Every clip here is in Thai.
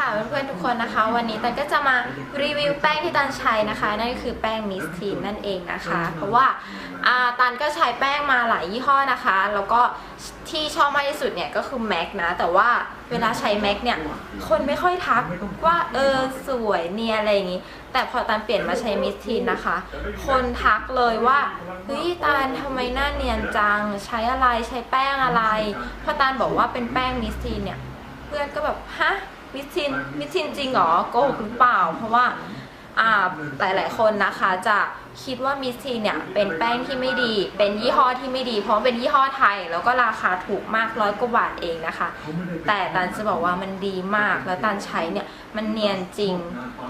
ค่ะเพื่อนๆทุกคนนะคะ วันนี้ตันก็จะมารีวิวแป้งที่ตันใช้นะคะ นั่นก็คือแป้งมิสทีนนั่นเองนะคะ เพราะว่าตันก็ใช้แป้งมาหลายยี่ห้อนะคะ แล้วก็ที่ชอบมากที่สุดเนี่ยก็คือแม็กนะ แต่ว่าเวลาใช้แม็กเนี่ยคนไม่ค่อยทักว่าเออสวยเนียอะไรอย่างนี้ แต่พอตันเปลี่ยนมาใช้มิสทีนนะคะ คนทักเลยว่าเฮ้ยตาลทำไมหน้าเนียนจังใช้อะไรใช้แป้งอะไรพอตาลบอกว่าเป็นแป้งมิสทีนเนี่ยเพื่อนก็แบบฮะ มิชินมิชินจริงเหรอโกหกหรือเปล่า เพราะว่าอ่าหลายๆคนนะคะจะคิดว่ามิสทินเนี่ยเป็นแป้งที่ไม่ดี เป็นยี่ห้อที่ไม่ดี เพราะเป็นยี่ห้อไทย แล้วก็ราคาถูกมากร้อยกว่าบาทเองนะคะ แต่ตันจะบอกว่ามันดีมากแล้วตันใช้เนี่ยมันเนียนจริง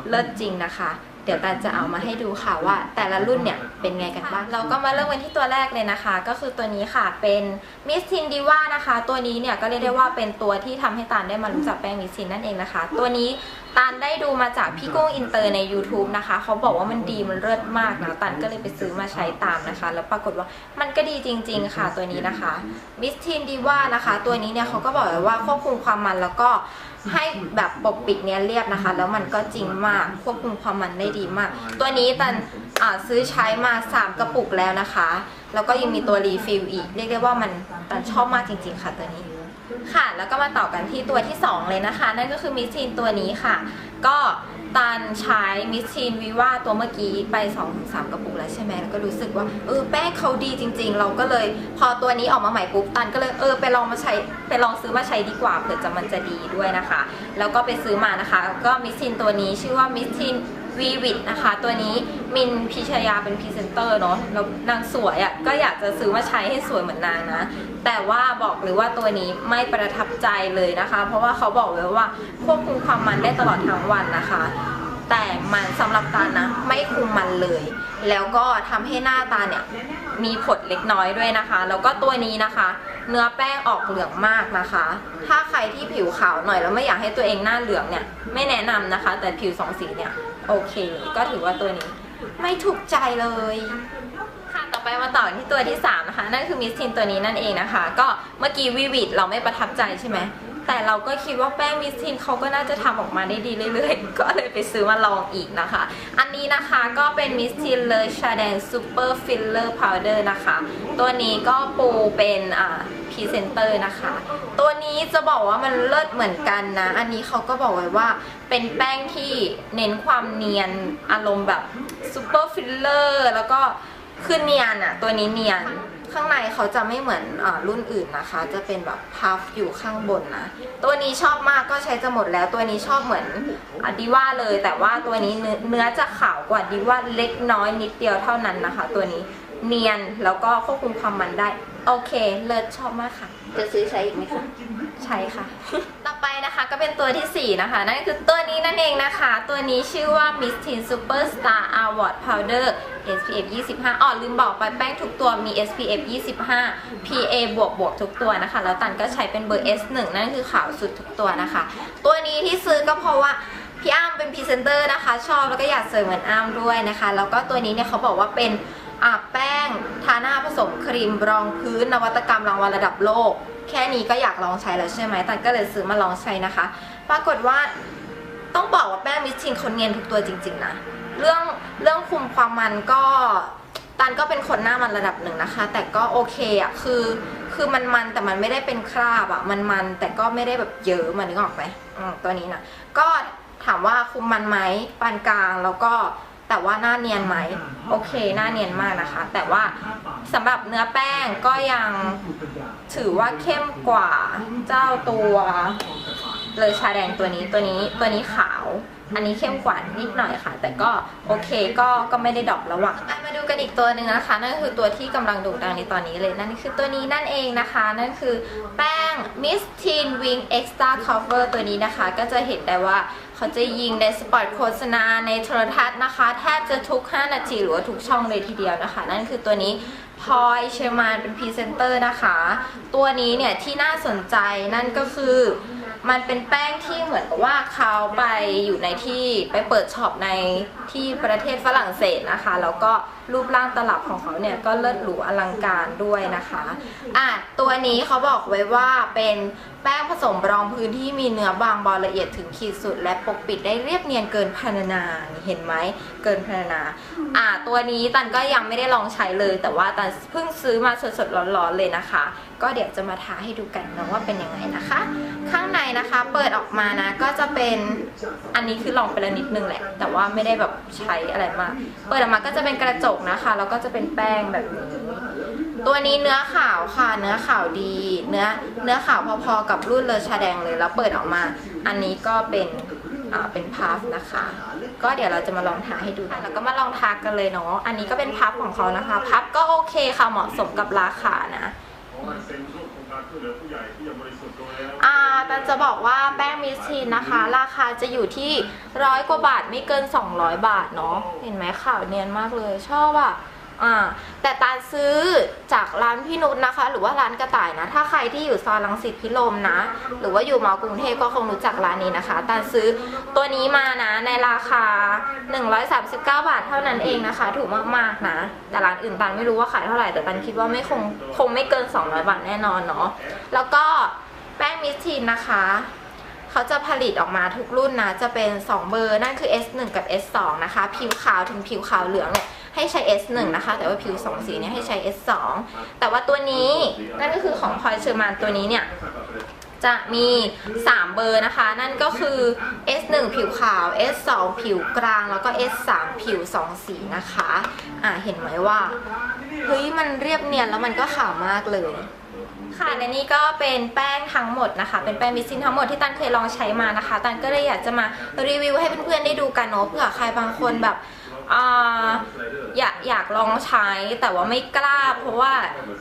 เลิศจริงนะคะ เดี๋ยวตันจะเอามาให้ดูค่ะว่า แต่ละรุ่นเนี่ยเป็นไงกันบ้าง เราก็มาเริ่มกันที่ตัวแรกเลยนะคะ ก็คือตัวนี้ค่ะเป็นมิสทินดีว่านะคะ ตัวนี้เนี่ยก็เรียกได้ว่าเป็นตัวที่ทำให้ตาลได้มารู้จักแป้งมิสทินนั่นเองนะคะ ตัวนี้ตาลได้ดูมาจากพี่กุ้งอินเตอร์ใน YouTube นะคะ เขาบอกว่ามันดีมันเลิศมากนะตันก็เลยไปซื้อมาใช้ตามนะคะ แล้วปรากฏว่ามันก็ดีจริง ๆ ค่ะตัวนี้นะคะมิสทินดีว่านะคะ ตัวนี้เนี่ยเขาก็บอกว่าควบคุมความมันแล้วก็ให้แบบปกปิดเนี้ยเรียบนะคะ แล้วมันก็จริงมากควบคุมความมันได้ดีมาก ตัวนี้ตันซื้อใช้มา 3 กระปุกแล้วนะคะ แล้วก็ยังมีตัวรีฟิลอีก เรียกได้ว่ามันตันชอบมากจริง ๆ ค่ะตัวนี้ ค่ะ แล้วก็มาต่อกันที่ตัวที่ 2 เลยนะคะ นั่นก็คือมิสทีนตัวนี้ค่ะ ก็ตันใช้มิสทีนวีว่าตัวเมื่อกี้ไป2อสามกระปุกแล้วใช่ไหมแล้วก็รู้สึกว่าเออแป้งเขาดีจริง ๆ เราก็เลยพอตัวนี้ออกมาใหม่ปุ๊บตันก็เลยเออไปลองมาใช้ไปลองซื้อมาใช้ดีกว่าเผื่อจะมันจะดีด้วยนะคะ แล้วก็ไปซื้อมานะคะ ก็มิสทีนตัวนี้ชื่อว่ามิสทีน วีวิดนะคะ ตัวนี้มินพิชยาเป็นพรีเซนเตอร์เนาะแล้วนางสวยอะ่ะก็อยากจะซื้อมาใช้ให้สวยเหมือนนางนะ แต่ว่าบอกเลยว่าตัวนี้ไม่ประทับใจเลยนะคะ เพราะว่าเขาบอกไว้ว่าควบคุมความมันได้ตลอดทั้งวันนะคะ แต่มันสำหรับตานะไม่คุมมันเลย แล้วก็ทำให้หน้าตาเนี่ยมีผดเล็กน้อยด้วยนะคะ แล้วก็ตัวนี้นะคะ เนื้อแป้งออกเหลืองมากนะคะ ถ้าใครที่ผิวขาวหน่อยแล้วไม่อยากให้ตัวเองหน้าเหลืองเนี่ยไม่แนะนำนะคะ แต่ผิวสองสีเนี่ย โอเค ก็ถือว่าตัวนี้ ไม่ถูกใจเลยค่ะต่อไปมาต่อที่ตัวที่3นะคะนั่นคือมิสทินตัวนี้นั่นเองนะคะ ก็เมื่อกี้วิวิดเราไม่ประทับใจใช่ไหมแต่เราก็คิดว่าแป้งมิสทินเขาก็น่าจะทำออกมาได้ดีเรื่อยๆ ก็เลยไปซื้อมาลองอีกนะคะ อันนี้นะคะก็เป็นมิสทินเลอชาแดงซูเปอร์ฟิลเลอร์พาวเดอร์นะคะ ตัวนี้ก็ปูเป็นอ่าพรีเซนเตอร์นะคะ ตัวนี้ จะบอกว่ามันเลิศเหมือนกันนะ อันนี้เขาก็บอกไว้ว่าเป็นแป้งที่เน้นความเนียนอารมณ์แบบซูเปอร์ฟิลเลอร์แล้วก็คือเนียนอะตัวนี้เนียนข้างในเขาจะไม่เหมือนอารุ่นอื่นนะคะ จะเป็นแบบพัฟอยู่ข้างบนนะ ตัวนี้ชอบมากก็ใช้จะหมดแล้ว ตัวนี้ชอบเหมือนดิว่าเลย แต่ว่าตัวนี้เนื้อเนื้อจะขาวกว่าดิว่าเล็กน้อยนิดเดียวเท่านั้นนะคะ ตัวนี้เนียนแล้วก็ควบคุมความมันได้ โอเค เลิศชอบมากค่ะ จะซื้อใช้อีกไหมคะ ใช่ค่ะ ต่อไปนะคะก็เป็นตัวทีสี่4 นะคะ นั่นคือตัวนี้นั่นเองนะคะ ตัวนี้ชื่อว่า Miss Teen Superstar Award Powder SPF 25อ๋อลืมบอกไปแป้งทุกตัวมี SPF 25 PA บวกบวกทุกตัวนะคะ แล้วตันก็ใช้เป็นเบอร์ S1 นั่นคือขาวสุดทุกตัวนะคะ ตัวนี้ที่ซื้อก็เพราะว่าพี่อ้ำเป็นพรีเซนเตอร์นะคะ ชอบแล้วก็อยากเสวยเหมือนอ้ำด้วยนะคะ แล้วก็ตัวนี้เนี่ยเขาบอกว่าเป็นอ่าแป้งทาหน้าผสมครีมรองพื้นนวัตกรรมรางวัลระดับโลก แค่นี้ก็อยากลองใช้แล้วใช่ไหมตันก็เลยซื้อมาลองใช้นะคะ ปรากฏว่าต้องบอกว่าแป้งมิชชินเขาเนียนทุกตัวจริง ๆ นะ เรื่องเรื่องคุมความมันก็ตันก็เป็นคนหน้ามันระดับหนึ่งนะคะ แต่ก็โอเคอะคือคือมันมันแต่มันไม่ได้เป็นคราบอะมันมันแต่ก็ไม่ได้แบบเยอะมันนึกออกไหมอืมตัวนี้นะก็ถามว่าคุมมันไหมปานกลางแล้วก็ แต่ว่าหน้าเนียนไหมโอเค หน้าเนียนมากนะคะ แต่ว่าสำหรับเนื้อแป้งก็ยังถือว่าเข้มกว่าเจ้าตัวเลยชาแดงตัวนี้ตัวนี้ตัวนี้ขาว อันนี้เข้มกว่านิดหน่อยค่ะ แต่ก็โอเคก็ก็ไม่ได้ดรอประหว่างอะมาดู กันอีกตัวหนึ่งนะคะ นั่นก็คือตัวที่กำลังโด่งดังในตอนนี้เลย นั่นคือตัวนี้นั่นเองนะคะ นั่นคือแป้ง Miss Teen Wing Extra Cover ตัวนี้นะคะ ก็จะเห็นได้ว่าเขาจะยิงในสปอตโฆษณาในโทรทัศน์นะคะ แทบจะทุก 5 นาทีหรือว่าทุกช่องเลยทีเดียวนะคะ นั่นคือตัวนี้พลอยเชอร์มานเป็นพรีเซนเตอร์นะคะ ตัวนี้เนี่ยที่น่าสนใจนั่นก็คือ มันเป็นแป้งที่เหมือนกับว่าเขาไปอยู่ในที่ไปเปิดช็อปในที่ประเทศฝรั่งเศสนะคะ แล้วก็รูปร่างตลับของเขาเนี่ยก็เลิศหรูอลังการด้วยนะคะอะตัวนี้เขาบอกไว้ว่าเป็นแป้งผสมรองพื้นที่มีเนื้อบางบาละเอียดถึงขีดสุด และปกปิดได้เรียบเนียนเกินพรรณนาเห็นไหมเกินพรรณนา อะตัวนี้ตันก็ยังไม่ได้ลองใช้เลย แต่ว่าตันเพิ่งซื้อมาสดๆร้อนๆเลยนะคะ ก็เดี๋ยวจะมาทาให้ดูกันนะว่าเป็นยังไงนะคะ ข้างในนะคะ เปิดออกมานะ ก็จะเป็นอันนี้คือลองไปแล้วนิดนึงแหละ แต่ว่าไม่ได้แบบใช้อะไรมากเปิดออกมาก็จะเป็นกระจกนะคะ แล้วก็จะเป็นแป้งแบบนี้ตัวนี้เนื้อขาวค่ะ เนื้อขาวดี เนื้อเนื้อขาวพอๆกับรุ่นเลอชาแดงเลย แล้วเปิดออกมา อันนี้ก็เป็นอ่าเป็นพัฟนะคะ ก็เดี๋ยวเราจะมาลองทาให้ดูค่ะแล้วก็มาลองทากันเลยเนาะ อันนี้ก็เป็นพัฟของเขานะคะ พัฟก็โอเคค่ะ เหมาะสมกับราคานะมันเป็นร่วมโครงการช่วยเหลือผู้ใหญ่ที่ยังบริสุทธิ์โดยแล้วอ่าแต่ จะบอกว่าแป้งมิสทีนนะคะ ราคาจะอยู่ที่ร้อยกว่าบาทไม่เกิน 200 บาทเนาะเห็นไหมขาวเนียนมากเลยชอบอะอ่าแต่ตาซื้อจากร้านพี่นุชนะคะ หรือว่าร้านกระต่ายนะ ถ้าใครที่อยู่ซอยลังสิตพิลมนะ หรือว่าอยู่มอกรุงเทพก็คงรู้จักร้านนี้นะคะตาซื้อตัวนี้มานะในราคา 139 บาทเท่านั้นเองนะคะ ถูกมากๆนะ แต่ร้านอื่นตันไม่รู้ว่าขายเท่าไหร่แต่ตันคิดว่าไม่คงคงไม่เกิน 200 บาทแน่นอนเนาะแล้วก็ แป้งมิสทีนนะคะ เขาจะผลิตออกมาทุกรุ่นนะ จะเป็น 2 เบอร์ นั่นคือ S1 กับ S2 นะคะ ผิวขาวถึงผิวขาวเหลืองเนี่ยให้ใช้ S1 นะคะ แต่ว่าผิว2สีเนี่ยให้ใช้ S2 แต่ว่าตัวนี้นั่นก็คือของพอยเชอร์มานตัวนี้เนี่ยจะมี 3 เบอร์นะคะ นั่นก็คือ S1 ผิวขาว S2 ผิวกลาง แล้วก็ S3 ผิว 2 สีนะคะ อ่าเห็นไหมว่า เฮ้ย มันเรียบเนียนแล้วมันก็ขาวมากเลย ค่ะและนี่ก็เป็นแป้งทั้งหมดนะคะ เป็นแป้งมิซินทั้งหมดที่ตันเคยลองใช้มานะคะ ตันก็เลยอยากจะมารีวิวให้เพื่อนๆได้ดูกันเนาะเผื่อใครบางคนแบบออยากอยากลองใช้แต่ว่าไม่กล้า เพราะว่า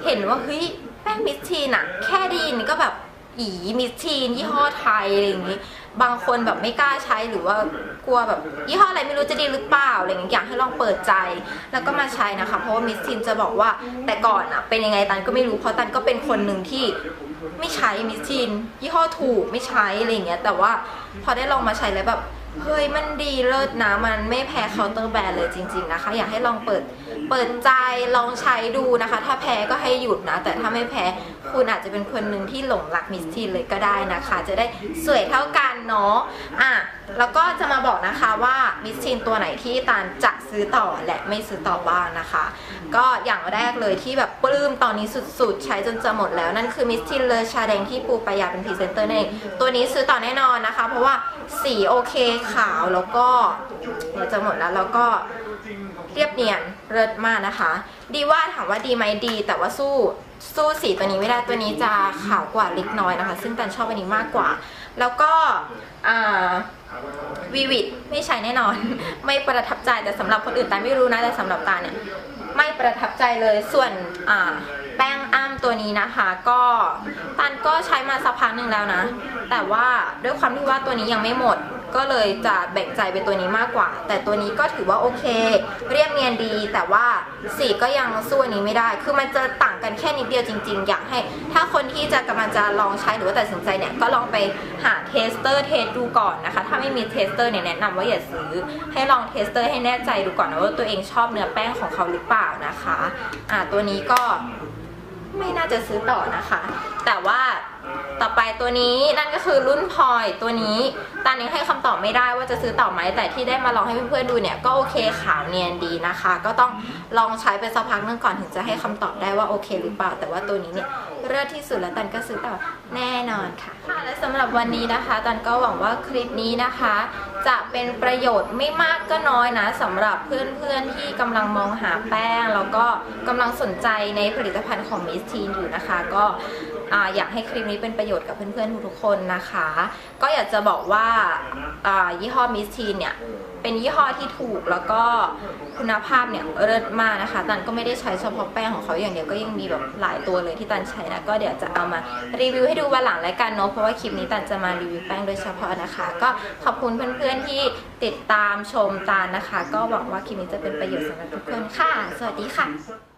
เห็นว่าเฮ้ยแป้งมิสทีนอะแค่ดีนก็แบบอีมิสทีนยี่ห้อไทยอะไรอย่างนี้ บางคนแบบไม่กล้าใช้หรือว่ากลัวแบบยี่ห้ออะไรไม่รู้จะดีหรือเปล่าอะไรอย่างเงี้ยอยากให้ลองเปิดใจ แล้วก็มาใช้นะคะ เพราะว่ามิสทีนจะบอกว่าแต่ก่อนอะเป็นยังไงตันก็ไม่รู้เพราะตันก็เป็นคนหนึ่งที่ไม่ใช้มิสทีนยี่ห้อถูกไม่ใช้อะไรอย่างเงี้ยแต่ว่าพอได้ลองมาใช้แล้วแบบเฮ้ยมันดีเลิศนะมันไม่แพ้เคาน์เตอร์แบรนด์เลยจริง ๆนะคะ อยากให้ลองเปิดเปิดใจลองใช้ดูนะคะ ถ้าแพ้ก็ให้หยุดนะ แต่ถ้าไม่แพ้คุณอาจจะเป็นคนหนึ่งที่หลงรักมิสทีนเลยก็ได้นะคะ จะได้สวยเท่ากัน เนาะอะแล้วก็จะมาบอกนะคะว่ามิสทีนตัวไหนที่ตานจะซื้อต่อและไม่ซื้อต่อบ้างนะคะ ก็อย่างแรกเลยที่แบบปลื้มตอนนี้สุดๆ ใช้จนจะหมดแล้วนั่นคือมิสทินเลอชาแดงที่ปูปายาเป็นพรีเซนเตอร์นั่นเองตัวนี้ซื้อต่อแน่นอนนะคะ เพราะว่าสีโอเคขาวแล้วก็เดี๋ยวจะหมดแล้วแล้วก็เรียบเนียนเลิศมากนะคะ ดีว่าถามว่าดีไหมดี แต่ว่าสู้สู้สีตัวนี้ไม่ได้ตัวนี้จะขาวกว่าเล็กน้อยนะคะ ซึ่งตันชอบอันนี้มากกว่า แล้วก็วีวิดไม่ใช้แน่นอน ไม่ประทับใจแต่สำหรับคนอื่นตาไม่รู้นะแต่สำหรับตาเนี่ยไม่ประทับใจเลยส่วนแป้งอ้ำตัวนี้นะคะ ก็ตันก็ใช้มาสักพักหนึ่งแล้วนะ แต่ว่าด้วยความที่ว่าตัวนี้ยังไม่หมด ก็เลยจะแบ่งใจไปตัวนี้มากกว่า แต่ตัวนี้ก็ถือว่าโอเค เรียบเนียนดี แต่ว่าสีก็ยังสู้อันนี้ไม่ได้ คือมันจะต่างกันแค่นิดเดียวจริง ๆ อยากให้ ถ้าคนที่จะกำลังจะลองใช้หรือว่าตัดสินใจเนี่ย ก็ลองไปหาเทสเตอร์เทสดูก่อนนะคะ ถ้าไม่มีเทสเตอร์เนี่ยแนะนำว่าอย่าซื้อ ให้ลองเทสเตอร์ให้แน่ใจดูก่อนนะว่าตัวเองชอบเนื้อแป้งของเขาหรือเปล่านะคะ อ่าตัวนี้ก็ไม่น่าจะซื้อต่อนะคะ แต่ว่า ต่อไปตัวนี้นั่นก็คือรุ่นพลอยตัวนี้ตานยังให้คำตอบไม่ได้ว่าจะซื้อต่อไหมแต่ที่ได้มาลองให้เพื่อนๆดูเนี่ยก็โอเคขาวเนียนดีนะคะ ก็ต้องลองใช้ไปสักพักนึงก่อนถึงจะให้คำตอบได้ว่าโอเคหรือเปล่า แต่ว่าตัวนี้เนี่ยเลิศที่สุดแล้วตันก็ซื้อต่อแน่นอนค่ะค่ะและสำหรับวันนี้นะคะ ตันก็หวังว่าคลิปนี้นะคะ จะเป็นประโยชน์ไม่มากก็น้อยนะสำหรับเพื่อนๆที่กำลังมองหาแป้ง แล้วก็กำลังสนใจในผลิตภัณฑ์ของมิสทีนอยู่นะคะ ก็ ออยากให้คลิปนี้เป็นประโยชน์กับเพื่อนๆทุกๆคนนะคะ ก็อยากจะบอกว่าายี่ห้อมิสทีนเนี่ยเป็นยี่ห้อที่ถูกแล้วก็คุณภาพเนี่ยเลิศมากนะคะตันก็ไม่ได้ใช้เฉพาะแป้งของเขาอย่างเดียวก็ยังมีแบบหลายตัวเลยที่ตันใช้นะก็เดี๋ยวจะเอามารีวิวให้ดูวันหลังแล้วกันเนาะเพราะว่าคลิปนี้ตันจะมารีวิวแป้งโดยเฉพาะนะคะ ก็ขอบคุณเพื่อนๆที่ติดตามชมตาลนะคะ ก็หวังว่าคลิปนี้จะเป็นประโยชน์สำหรับทุกคนค่ะ สวัสดีค่ะ